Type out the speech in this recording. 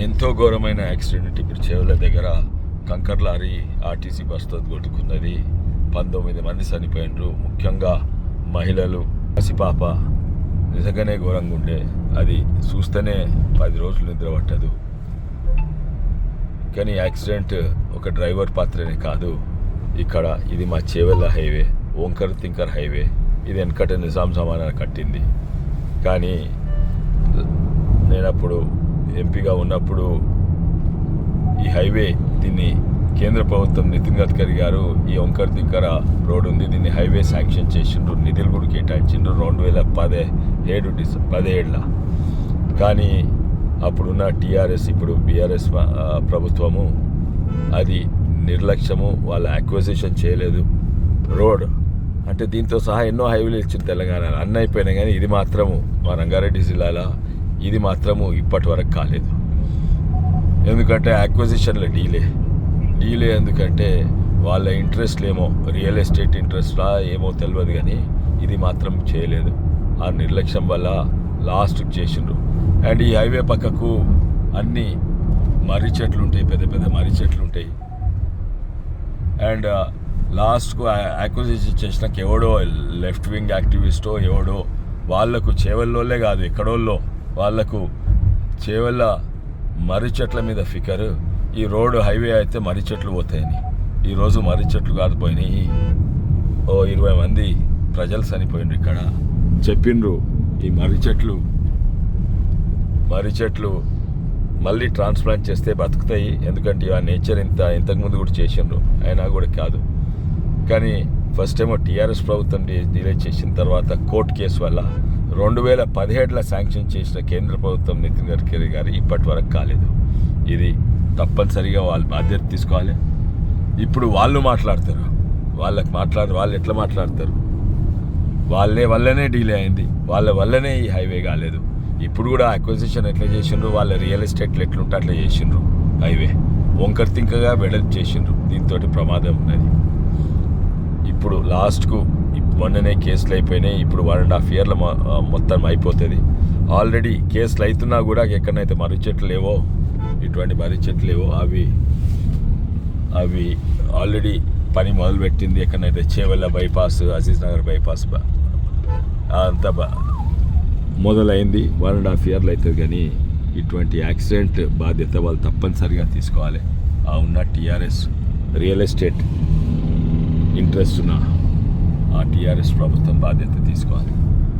ఎంతో ఘోరమైన యాక్సిడెంట్ ఇప్పుడు చేవల దగ్గర కంకర్ లారీ ఆర్టీసీ బస్తో కొట్టుకున్నది పంతొమ్మిది మంది చనిపోయినరు. ముఖ్యంగా మహిళలు. పసిపాప నిజంగానే ఘోరంగా ఉండే. అది చూస్తేనే పది రోజులు నిద్ర పట్టదు. కానీ యాక్సిడెంట్ ఒక డ్రైవర్ పాత్రనే కాదు. ఇక్కడ ఇది మా చేవెళ్ళ హైవే. ఓంకర్ తింకర్ హైవే. ఇది వెనకట నిజాం జమానా కట్టింది. కానీ నేను అప్పుడు ఎంపీగా ఉన్నప్పుడు ఈ హైవే దీన్ని కేంద్ర ప్రభుత్వం నితిన్ గడ్కరీ గారు ఈ ఒంకర్ దిక్కర రోడ్ ఉంది. దీన్ని హైవే శాంక్షన్ చేసిండ్రు. నిధులు కూడా కేటాయించిండ్రు. రెండు వేల పదిహేడు డిస పదేళ్ళ కానీ అప్పుడున్న టీఆర్ఎస్ ఇప్పుడు బీఆర్ఎస్ ప్రభుత్వము అది నిర్లక్ష్యము. వాళ్ళ అక్విజిషన్ చేయలేదు. రోడ్ అంటే దీంతో సహా ఎన్నో హైవేలు ఇచ్చిన తెలంగాణలో. అన్నీ అయిపోయినాయి కానీ ఇది మాత్రము మా రంగారెడ్డి జిల్లాలో ఇది మాత్రము ఇప్పటి వరకు కాలేదు. ఎందుకంటే అక్విజిషన్ల డీలే డీలే ఎందుకంటే వాళ్ళ ఇంట్రెస్ట్ ఏమో రియల్ ఎస్టేట్ ఇంట్రెస్ట్లా ఏమో తెలియదు కానీ ఇది మాత్రం చేయలేదు. ఆ నిర్లక్ష్యం వల్ల లాస్ట్ చేసిండ్రు. అండ్ ఈ హైవే పక్కకు అన్ని మర్రి చెట్లు ఉంటాయి పెద్ద పెద్ద మర్రి చెట్లు ఉంటాయి అండ్ లాస్ట్కు అక్విజిషన్ చేసినాక ఎవడో లెఫ్ట్ వింగ్ యాక్టివిస్టో ఎవడో వాళ్ళకు చేవల్లోలే కాదు ఎక్కడోళ్ళో వాళ్ళకు చేవల్ల మర్రి చెట్ల మీద ఫికర్. ఈ రోడ్డు హైవే అయితే మర్రి చెట్లు పోతాయని. ఈరోజు మర్రి చెట్లు కాకపోయినాయి ఓ ఇరవై మంది ప్రజలు చనిపోయిండ్రు ఇక్కడ. చెప్పిండ్రు ఈ మర్రి చెట్లు మర్రి చెట్లు మళ్ళీ ట్రాన్స్ప్లాంట్ చేస్తే బతుకుతాయి. ఎందుకంటే ఆ నేచర్ ఇంత ఇంతకుముందు కూడా చేసిండ్రు. అయినా కూడా కాదు. కానీ ఫస్ట్ ఏమో టీఆర్ఎస్ ప్రభుత్వం డి- డిలే చేసిన తర్వాత కోర్టు కేసు వల్ల రెండు వేల పదిహేడులో శాంక్షన్ చేసిన కేంద్ర ప్రభుత్వం నితిన్ గడ్కరీ గారు ఇప్పటి వరకు కాలేదు. ఇది తప్పనిసరిగా వాళ్ళు బాధ్యత తీసుకోవాలి. ఇప్పుడు వాళ్ళు మాట్లాడతారు. వాళ్ళకి మాట్లాడు వాళ్ళు ఎట్లా మాట్లాడతారు? వాళ్ళే వల్లనే డీలే అయింది. వాళ్ళ వల్లనే ఈ హైవే కాలేదు. ఇప్పుడు కూడా అక్విజిషన్ ఎట్లా చేసిండ్రు? వాళ్ళ రియల్ ఎస్టేట్లు ఎట్లుంటే అట్లా చేసిండ్రు. హైవే. వంకర్ తింకగా వెడల్పు చేసిండ్రు. దీంతో ప్రమాదం ఉన్నది. ఇప్పుడు లాస్ట్కు మొన్ననే కేసులు అయిపోయినాయి ఇప్పుడు వన్ అండ్ హాఫ్ ఇయర్లో మొత్తం అయిపోతుంది. ఆల్రెడీ కేసులు అవుతున్నా కూడా ఎక్కడైతే మర్రి చెట్లు లేవో ఇటువంటి మర్రి చెట్లు లేవో అవి అవి ఆల్రెడీ పని మొదలుపెట్టింది ఎక్కడైతే చేవెళ్ళ బైపాస్ అజీజ్ నగర్ బైపాస్ అంతా మొదలైంది. వన్ అండ్ హాఫ్ ఇయర్లు అవుతుంది కానీ ఇటువంటి యాక్సిడెంట్ బాధ్యత వాళ్ళు తప్పనిసరిగా తీసుకోవాలి. ఆ ఉన్న టీఆర్ఎస్ రియల్ ఎస్టేట్ ఇంట్రెస్ట్ ఉన్న ఆ టీఆర్ఎస్ ప్రభుత్వం బాధ్యత తీసుకోవాలి